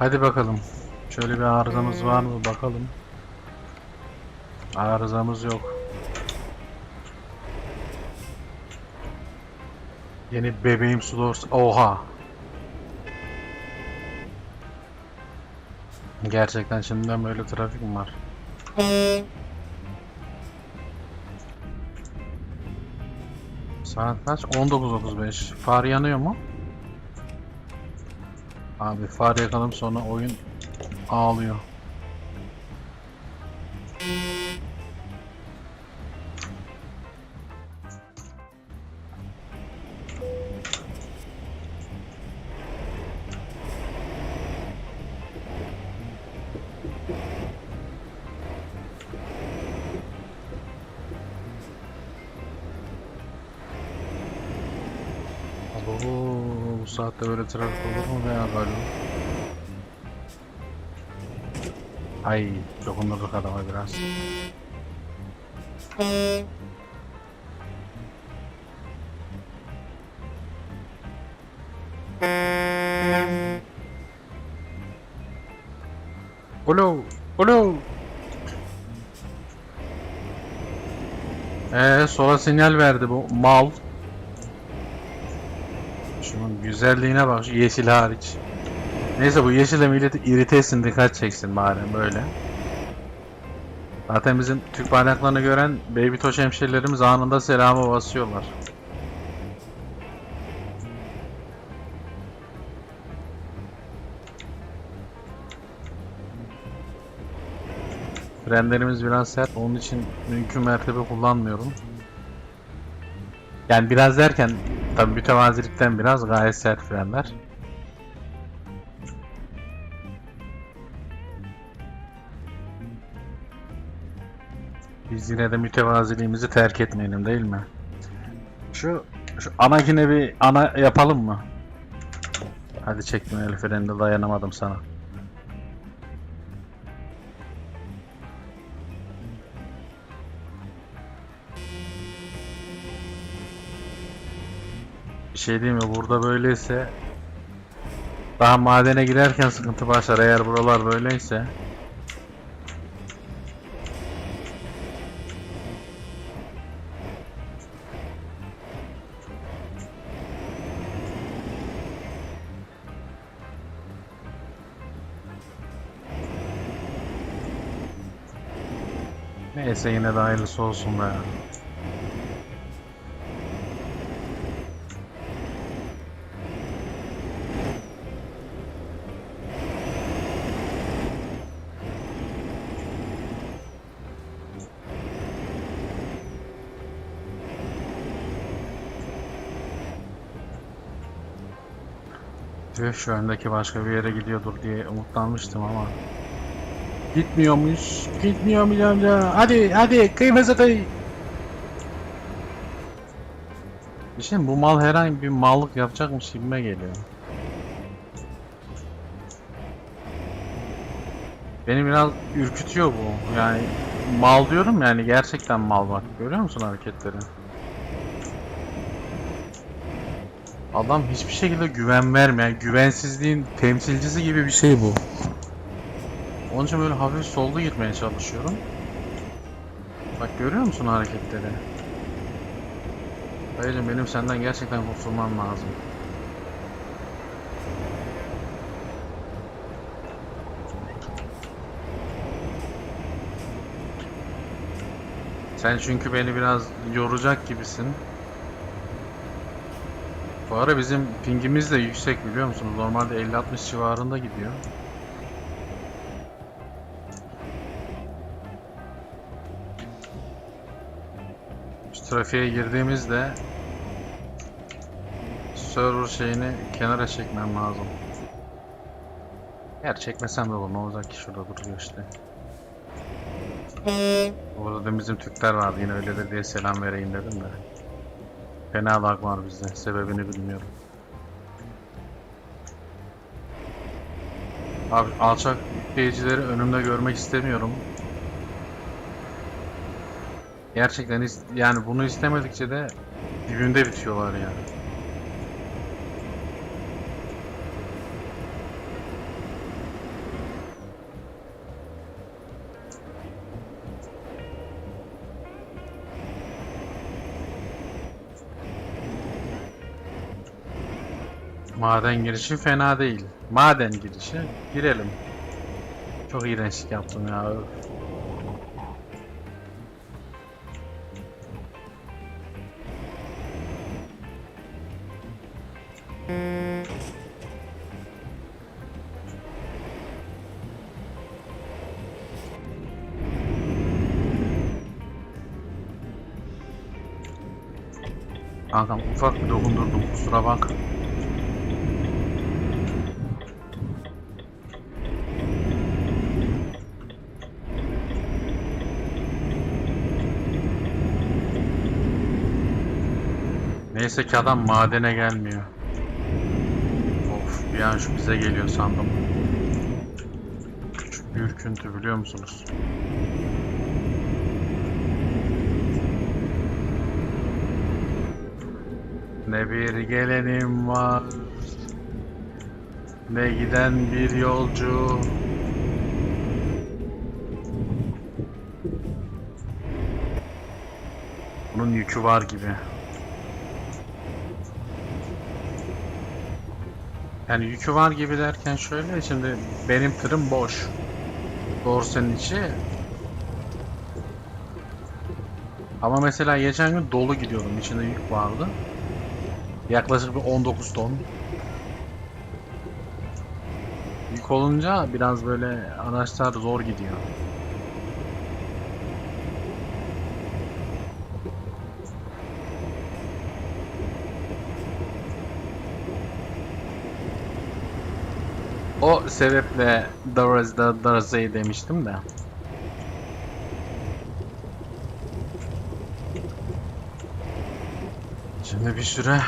Hadi bakalım. Şöyle bir arızamız var mı bakalım. Arızamız yok. Yeni bebeğim Slurs. Oha. Gerçekten şimdiden böyle trafik mi var? Saat kaç? 19.35. Far yanıyor mu? Abi far yakalım sonra oyun ağlıyor. Trafik olur mu be ya galiba? Ay, dokundurduk adama biraz. Olo, olo. Ee, sola sinyal verdi bu mal. Şunun güzelliğine bak, şu yeşil hariç. Neyse bu yeşile milleti irite etsin, dikkat çeksin bari böyle. Zaten bizim Türk bayraklarını gören Baby Toş hemşerilerimiz anında selama basıyorlar. Frenlerimiz biraz sert, onun için mümkün mertebe kullanmıyorum. Yani biraz derken tabi mütevazilikten biraz gayet sert frenler. Biz yine de mütevaziliğimizi terk etmeyelim değil mi? Şu, şu anakine bir ana yapalım mı? Hadi çektim el frenini dayanamadım sana. Şey diyeyim mi? Burada böyleyse daha madene girerken sıkıntı başlar eğer buralar böyleyse. Neyse yine de hayırlısı olsun be. Tüh şu öndeki başka bir yere gidiyordur diye umutlanmıştım ama Gitmiyormuş. Gitmiyormuş amca. Hadi hadi kıymeti kıy. Bir şey mi? bu mal herhangi bir mallık yapacakmış gibime geliyor. Beni biraz ürkütüyor bu. Yani mal diyorum yani gerçekten mal bak. Görüyor musun hareketleri? Adam hiçbir şekilde güven vermeyen, güvensizliğin temsilcisi gibi bir şey bu. Onun için böyle hafif solda gitmeye çalışıyorum. Bak görüyor musun hareketleri? Dayıcım benim senden gerçekten kurtulmam lazım. Sen çünkü beni biraz yoracak gibisin. Bu ara bizim pingimiz de yüksek biliyor musunuz? Normalde 50-60 civarında gidiyor. Şu trafiğe girdiğimizde server şeyini kenara çekmem lazım. Eğer çekmesem de olur ne olacak ki şurada duruyor işte. Orada da bizim Türkler vardı yine öyledir diye selam vereyim dedim de. Fena lag var bizde sebebini bilmiyorum. Abi alçak yükleyicileri önümde görmek istemiyorum. Gerçekten yani bunu istemedikçe de dibinde bitiyorlar yani. Maden girişi fena değil. Maden girişi girelim. Çok iğrençlik yaptım ya. Kankam ufak bir dokundurdum kusura bak. Neyse ki adam madene gelmiyor. Of bir an şu bize geliyor sandım. Küçük bir ürküntü biliyor musunuz? Ne bir gelenim var Ne giden bir yolcu Bunun yükü var gibi Yani yükü var gibi derken şöyle şimdi benim tırım boş Dorsenin içi Ama mesela geçen gün dolu gidiyordum içinde yük vardı Yaklaşık bir 19 ton. Yük olunca biraz böyle araçlar zor gidiyor. O sebeple Daraz'da Daraz'ı demiştim de. Şimdi bir süre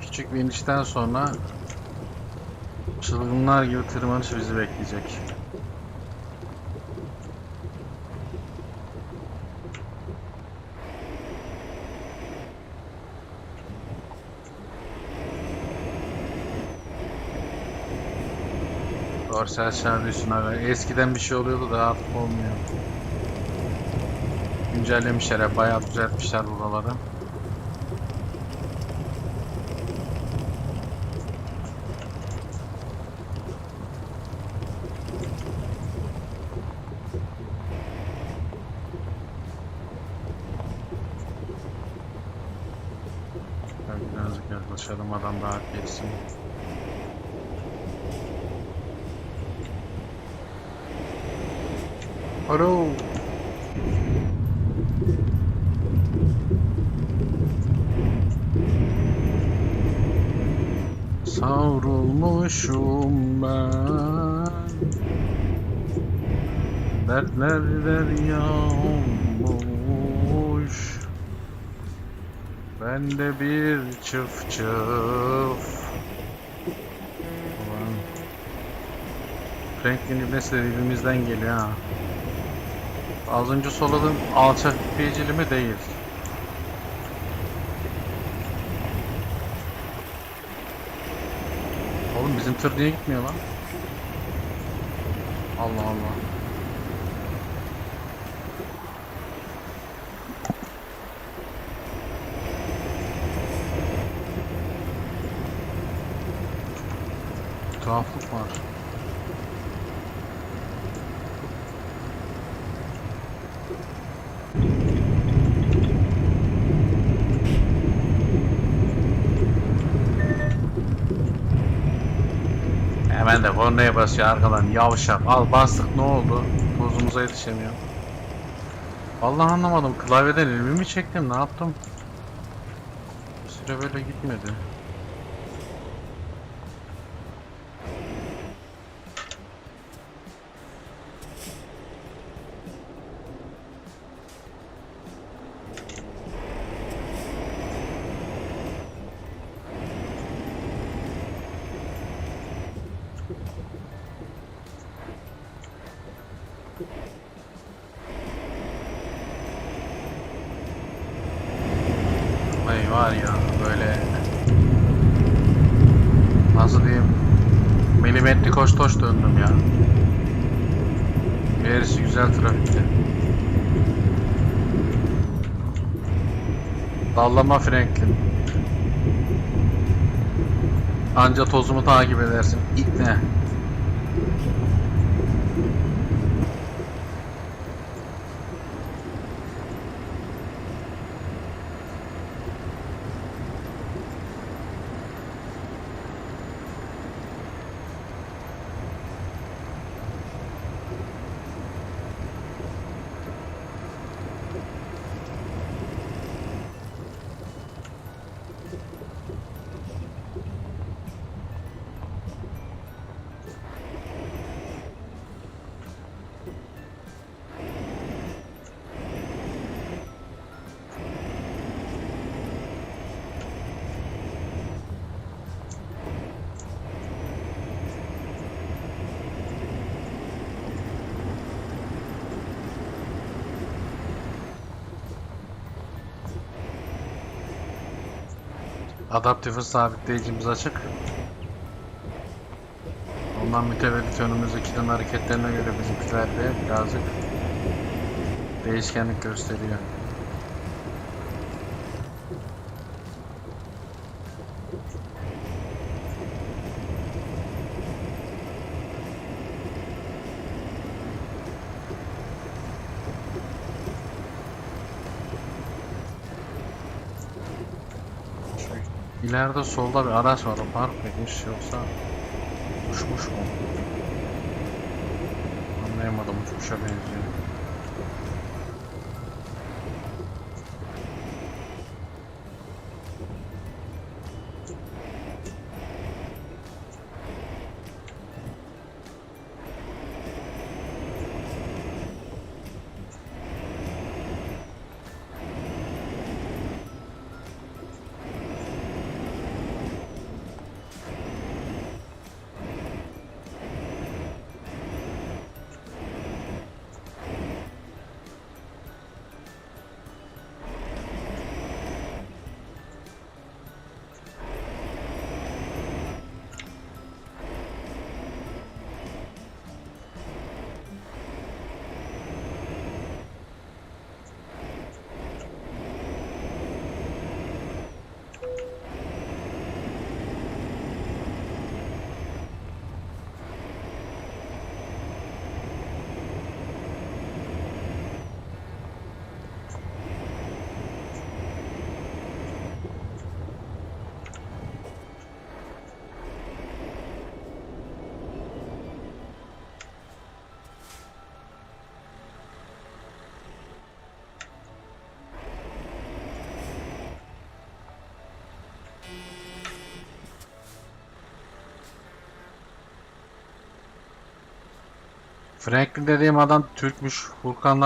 küçük bir inişten sonra çılgınlar gibi tırmanış bizi bekleyecek. Dorsal şarjı abi. Eskiden bir şey oluyordu da artık olmuyor. Güncellemişler ya bayağı düzeltmişler buraları. Birazcık yaklaşalım adam daha geçsin. Alo. Savrulmuşum ben. Dertler derya olmuş Ben de bir çıf çıf. Ulan. Franklin İbnesi de dibimizden geliyor ha Az önce soladığım alçak beycili mi değil Oğlum bizim tır niye gitmiyor lan? Allah Allah. Tuhaflık var. Hemen de kornaya basıyor arkadan yavşak. Al bastık ne oldu? Hızımıza yetişemiyor. Vallahi anlamadım. Klavyeden elimi mi çektim? Ne yaptım? Bir süre böyle gitmedi. Var ya böyle nasıl diyeyim milimetrik hoş toş döndüm ya. Gerisi güzel trafikti. Dallama Franklin. Anca tozumu takip edersin. İtne. Adaptif sabitleyicimiz açık. Ondan mütevellit önümüzdekilerin hareketlerine göre bizimkiler de birazcık değişkenlik gösteriyor. Şu ileride solda bir araç var. O park etmiş yoksa uçmuş mu? Anlayamadım uçmuşa benziyor. Franklin dediğim adam Türkmüş, Furkan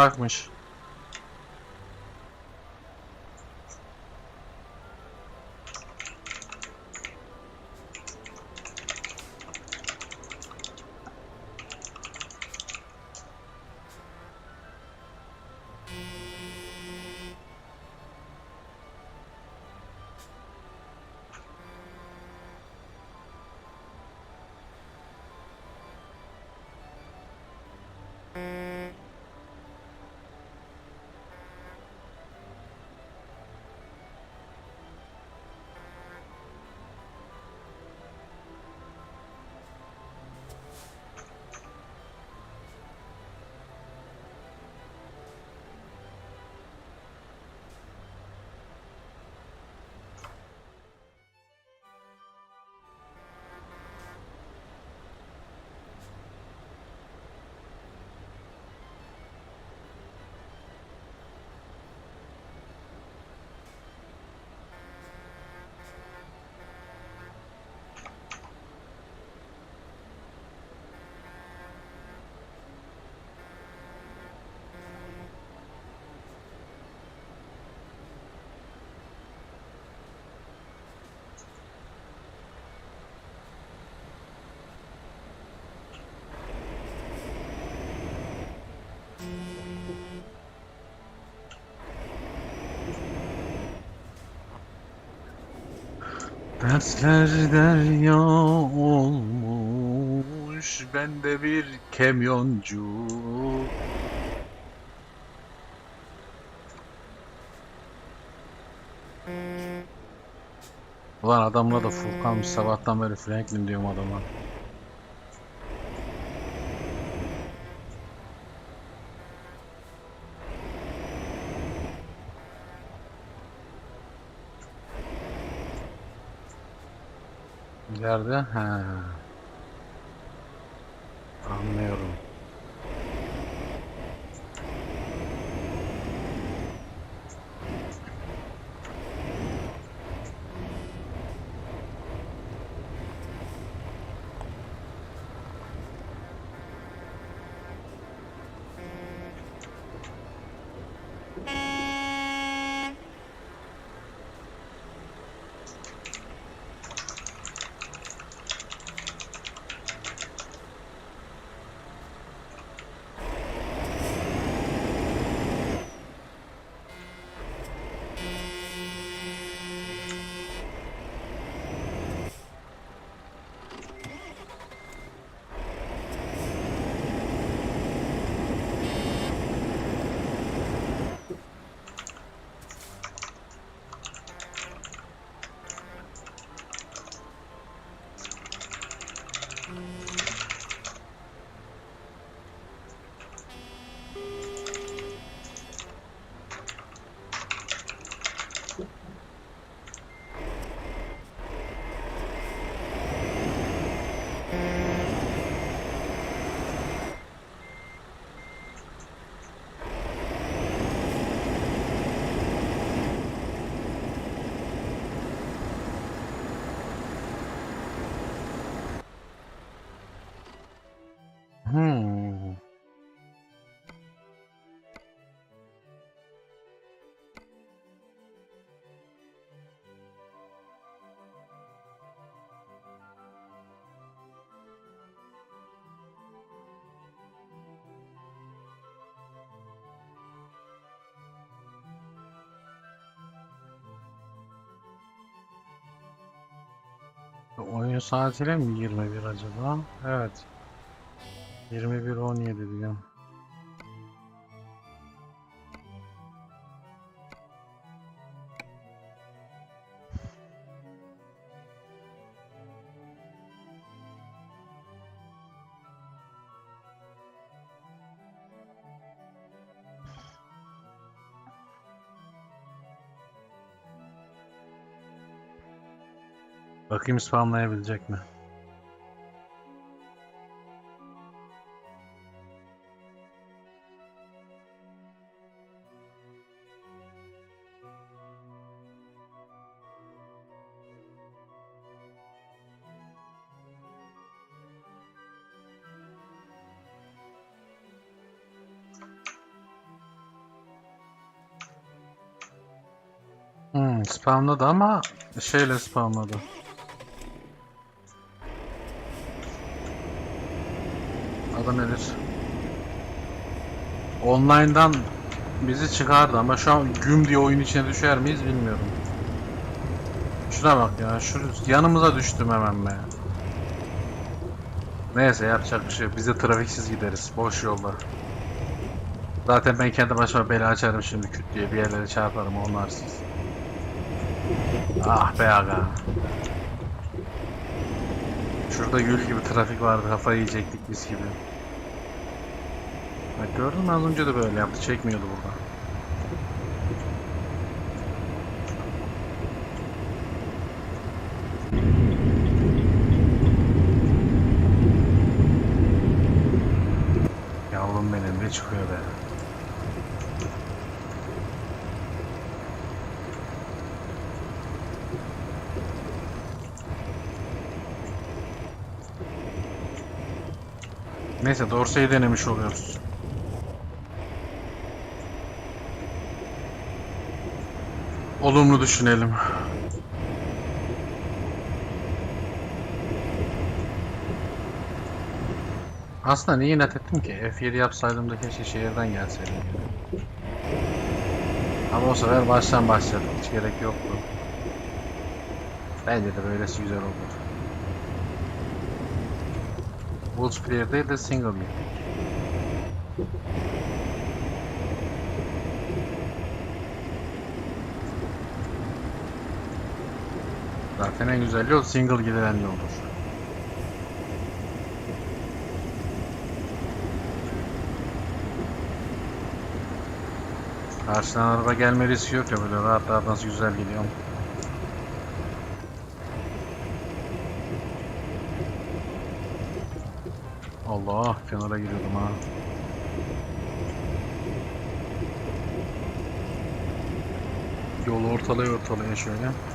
Akmış. Dersler derya olmuş Ben de bir kamyoncu Ulan adamla da Furkan'mış sabahtan beri Franklin diyorum adama. Nerede? He. Oyun saatiyle mi 21 acaba? Evet. 21.17 diyor. Bakayım spamlayabilecek mi? Hmm, spamladı ama şeyle spamladı. Adı nedir? Online'dan bizi çıkardı ama şu an güm diye oyun içine düşer miyiz bilmiyorum. Şuna bak ya, şu yanımıza düştüm hemen be. Neyse yapacak bir şey yok. Biz de trafiksiz gideriz, boş yolda. Zaten ben kendi başıma bela açarım şimdi küt diye bir yerlere çarparım onlarsız. Ah be aga. Şurada gül gibi trafik vardı kafayı yiyecektik biz gibi. Bak gördün mü az önce de böyle yaptı çekmiyordu burada. Yavrum benim ne çıkıyor be. Neyse Dorsey'i denemiş oluyoruz. Olumlu düşünelim. Aslında niye inat ettim ki? F7 yapsaydım da keşke şehirden gelseydim. Ama o sefer baştan başladık. Hiç gerek yoktu. Bence de böylesi güzel olur. Multiplayer değil de single gittik. Zaten en güzel yol single gidilen yoldur. Karşıdan araba gelme riski yok ya böyle rahat rahat nasıl güzel gidiyorum. Allah kenara giriyordum ha. Yolu ortalaya ortalaya şöyle.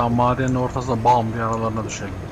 Tam madenin ortasında bam diye aralarına düşelim.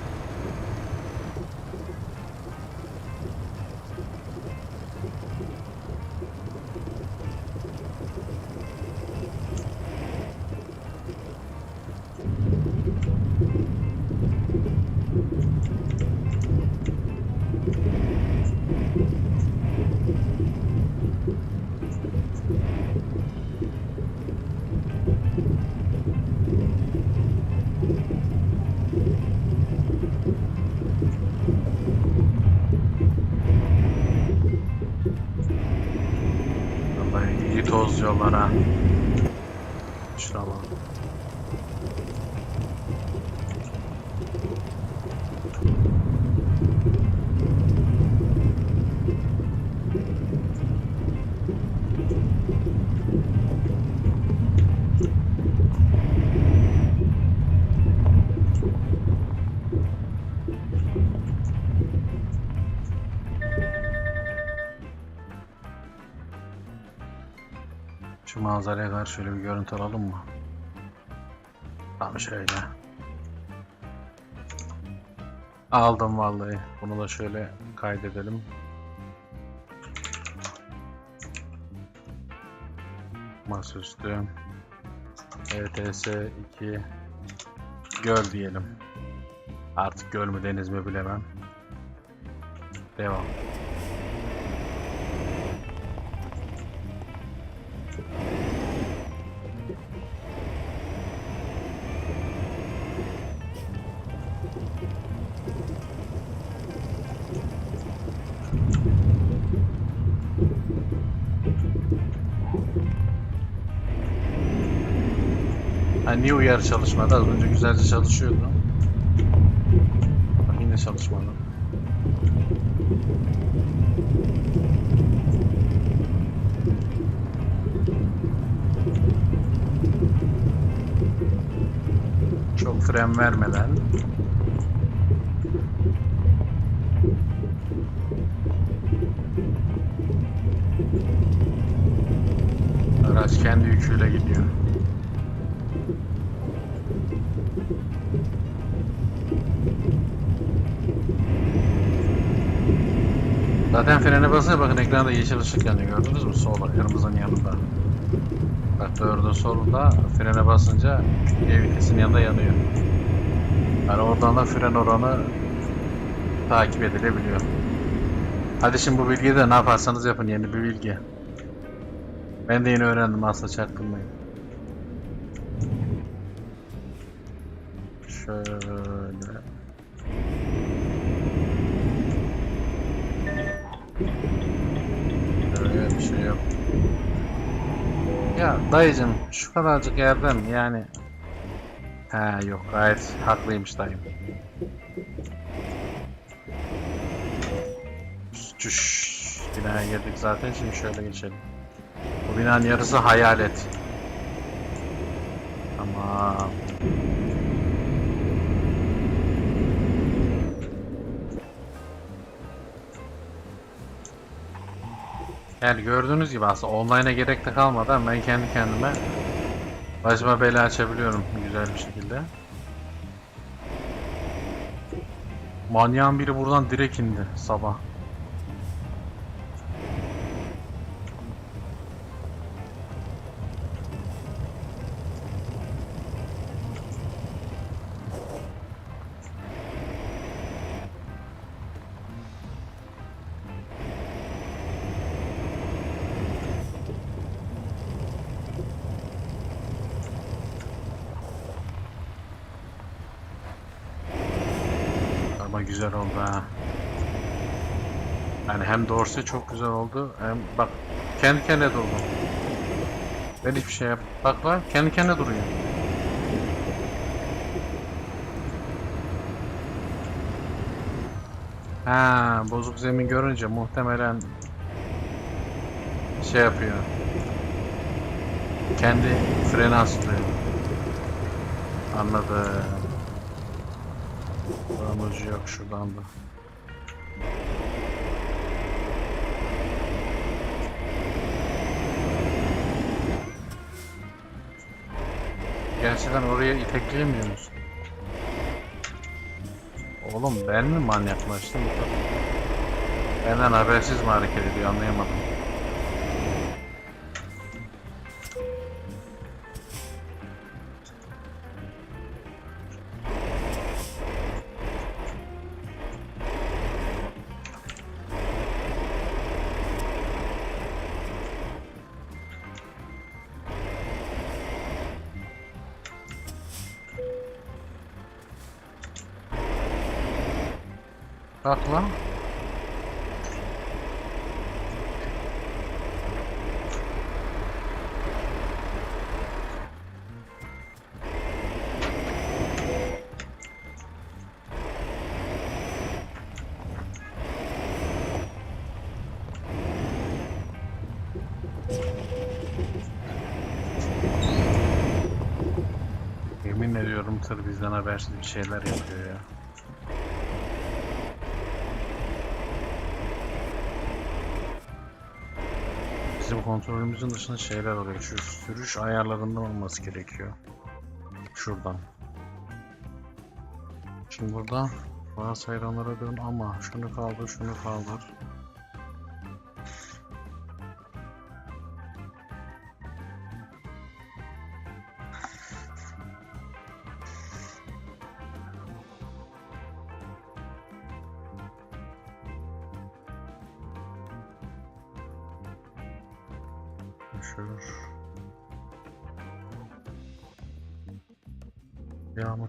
Manzaraya karşı şöyle bir görüntü alalım mı? Tam şöyle. Aldım vallahi. Bunu da şöyle kaydedelim. Masaüstü. ETS 2 Göl diyelim. Artık göl mü deniz mi bilemem. Devam. Ha niye uyarı çalışmadı? Az önce güzelce çalışıyordu. Bak yine çalışmadı. Çok fren vermeden Araç kendi yüküyle gidiyor. Zaten frene basınca bakın ekranda yeşil ışık yanıyor gördünüz mü? Solda, kırmızının yanında. Bak dördün solunda frene basınca E vitesin yanında yanıyor. Yani oradan da fren oranı takip edilebiliyor. Hadi şimdi bu bilgiyi de ne yaparsanız yapın yeni bir bilgi. Ben de yeni öğrendim aslında çaktırmayın. Şöyle. Yok. Ya dayıcım şu kadarcık yerden yani He yok gayet haklıymış dayım. Cüş binaya girdik zaten şimdi şöyle geçelim. Bu binanın yarısı hayalet. Tamam. Yani gördüğünüz gibi aslında online'a gerek de kalmadan ben kendi kendime başıma bela açabiliyorum güzel bir şekilde. Manyağın biri buradan direkt indi sabah. güzel oldu ha. Yani hem dorsi çok güzel oldu hem bak kendi kendine durdu. Ben hiçbir şey yap. Bak lan kendi kendine duruyor. Ha bozuk zemin görünce muhtemelen şey yapıyor. Kendi freni aslıyor. Anladım. Ucu yok şuradan da. Gerçekten oraya itekleyemiyor musun? Oğlum ben mi manyaklaştım? Benden habersiz mi hareket ediyor anlayamadım. Yemin ediyorum tır bizden habersiz bir şeyler yapıyor ya. Bizim kontrolümüzün dışında şeyler oluyor. Şu sürüş ayarlarında olması gerekiyor. Şuradan. Şimdi burada varsayılanlara dön ama şunu kaldır, şunu kaldır.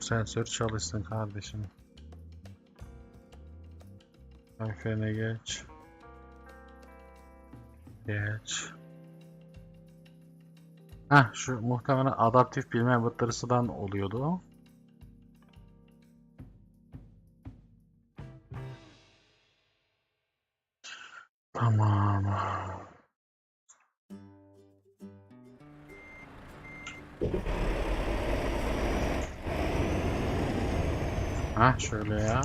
Sensör çalışsın kardeşim. Frene geç. Geç. Heh şu muhtemelen adaptif bilme bıttırısından oluyordu. Ha ya.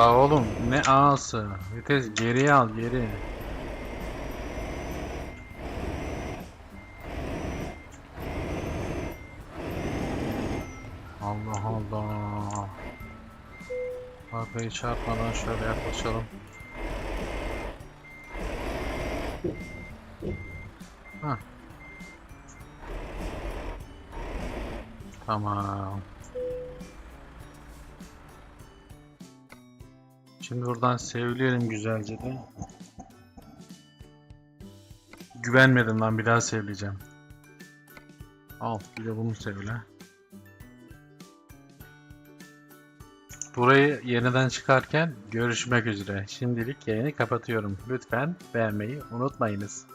La oğlum ne ağası? Vites geriye al geri. Allah Allah. Arkayı çarpmadan şöyle yaklaşalım. Hah. Tamam. Şimdi buradan sevleyelim güzelce de. Güvenmedim lan bir daha sevleyeceğim. Al bir de bunu sevle. Burayı yeniden çıkarken görüşmek üzere. Şimdilik yayını kapatıyorum. Lütfen beğenmeyi unutmayınız.